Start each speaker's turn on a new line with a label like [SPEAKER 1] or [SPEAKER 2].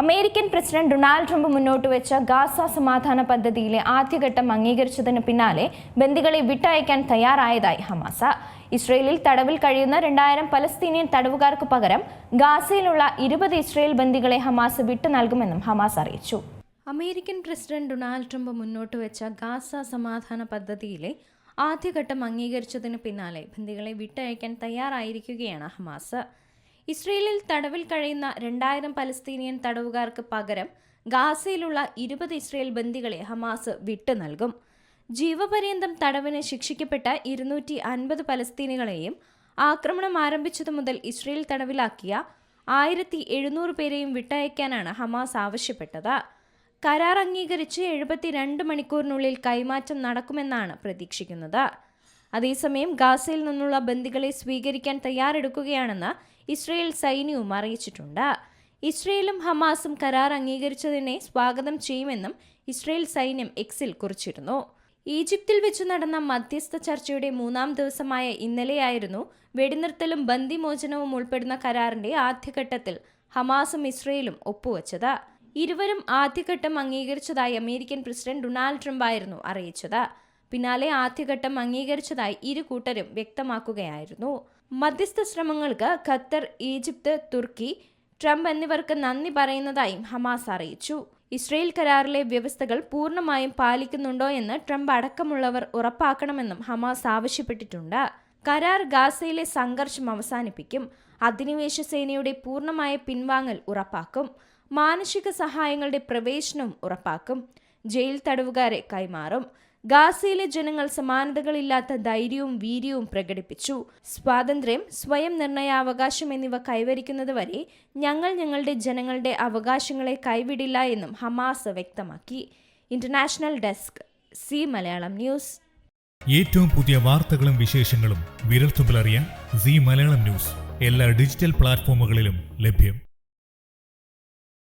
[SPEAKER 1] American president Donald Trump മുന്നോട്ട് വെച്ച Gaza സമാധാന പദ്ധതിയിലെ ആദ്യഘട്ടം അംഗീകരിച്ചതിന് പിന്നാലെ ബന്ദികളെ വിട്ടയക്കാൻ തയ്യാറായതായി ഹമാസ. ഇസ്രയേലിൽ തടവിൽ കഴിയുന്ന രണ്ടായിരം പലസ്തീനിയൻ തടവുകാർക്ക് പകരം ഗാസയിലുള്ള ഇരുപത് ഇസ്രയേൽ ബന്ദികളെ ഹമാസ് വിട്ടു നൽകുമെന്നും ഹമാസ് അറിയിച്ചു. അമേരിക്കൻ പ്രസിഡന്റ് ഡൊണാൾഡ് ട്രംപ് മുന്നോട്ട് വെച്ച ഗാസ സമാധാന പദ്ധതിയിലെ ആദ്യഘട്ടം അംഗീകരിച്ചതിന് പിന്നാലെ ബന്ദികളെ വിട്ടയക്കാൻ തയ്യാറായിരിക്കുകയാണ് ഹമാസ്. ഇസ്രയേലിൽ തടവിൽ കഴിയുന്ന രണ്ടായിരം പലസ്തീനിയൻ തടവുകാർക്ക് പകരം ഗാസയിലുള്ള ഇരുപത് ഇസ്രയേൽ ബന്ദികളെ ഹമാസ് വിട്ടു നൽകും. ജീവപര്യന്തം തടവിന് ശിക്ഷിക്കപ്പെട്ട ഇരുന്നൂറ്റി അൻപത് പലസ്തീനികളെയും ആക്രമണം ആരംഭിച്ചതു മുതൽ ഇസ്രയേൽ തടവിലാക്കിയ ആയിരത്തി എഴുന്നൂറ് പേരെയും വിട്ടയക്കാനാണ് ഹമാസ് ആവശ്യപ്പെട്ടത്. കരാർ അംഗീകരിച്ച് എഴുപത്തിരണ്ട് മണിക്കൂറിനുള്ളിൽ കൈമാറ്റം നടക്കുമെന്നാണ് പ്രതീക്ഷിക്കുന്നത്. അതേസമയം ഗാസയിൽ നിന്നുള്ള ബന്ദികളെ സ്വീകരിക്കാൻ തയ്യാറെടുക്കുകയാണെന്ന് ഇസ്രയേൽ സൈന്യവും അറിയിച്ചിട്ടുണ്ട്. ഇസ്രയേലും ഹമാസും കരാർ അംഗീകരിച്ചതിനെ സ്വാഗതം ചെയ്യുമെന്നും ഇസ്രയേൽ സൈന്യം എക്സിൽ കുറിച്ചിരുന്നു. ഈജിപ്തിൽ വെച്ച് നടന്ന മധ്യസ്ഥ ചർച്ചയുടെ മൂന്നാം ദിവസമായ ഇന്നലെയായിരുന്നു വെടിനിർത്തലും ബന്ദിമോചനവും ഉൾപ്പെടുന്ന കരാറിന്റെ ആദ്യഘട്ടത്തിൽ ഹമാസും ഇസ്രയേലും ഒപ്പുവച്ചത്. ഇരുവരും ആദ്യഘട്ടം അംഗീകരിച്ചതായി അമേരിക്കൻ പ്രസിഡന്റ് ഡൊണാൾഡ് ട്രംപ് ആയിരുന്നു അറിയിച്ചത്. പിന്നാലെ ആദ്യഘട്ടം അംഗീകരിച്ചതായി ഇരു കൂട്ടരും വ്യക്തമാക്കുകയായിരുന്നു. മധ്യസ്ഥ ശ്രമങ്ങൾക്ക് ഖത്തർ ഈജിപ്ത് തുർക്കി ട്രംപ് എന്നിവർക്ക് നന്ദി പറയുന്നതായും ഹമാസ് അറിയിച്ചു. ഇസ്രയേൽ കരാറിലെ വ്യവസ്ഥകൾ പൂർണമായും പാലിക്കുന്നുണ്ടോ എന്ന് ട്രംപ് അടക്കമുള്ളവർ ഉറപ്പാക്കണമെന്നും ഹമാസ് ആവശ്യപ്പെട്ടിട്ടുണ്ട്. കരാർ ഗാസയിലെ സംഘർഷം അവസാനിപ്പിക്കും. അധിനിവേശ സേനയുടെ പൂർണമായ പിൻവാങ്ങൽ ഉറപ്പാക്കും. മാനുഷിക സഹായങ്ങളുടെ പ്രവേശനവും ഉറപ്പാക്കും. ജയിൽ തടവുകാരെ കൈമാറും. ഗാസയിലെ ജനങ്ങൾ സമാനതകളില്ലാത്ത ധൈര്യവും വീര്യവും പ്രകടിപ്പിച്ചു. സ്വാതന്ത്ര്യം സ്വയം നിർണയാവകാശം എന്നിവ കൈവരിക്കുന്നതുവരെ ഞങ്ങൾ ഞങ്ങളുടെ ജനങ്ങളുടെ അവകാശങ്ങളെ കൈവിടില്ല എന്നും ഹമാസ് വ്യക്തമാക്കി. International desk C Malayalam news.
[SPEAKER 2] ഏറ്റവും പുതിയ വാർത്തകളും വിശേഷങ്ങളും വിരൽത്തുമ്പിലറിയാൻ സി മലയാളം ന്യൂസ് എല്ലാ ഡിജിറ്റൽ പ്ലാറ്റ്ഫോമുകളിലും ലഭ്യം.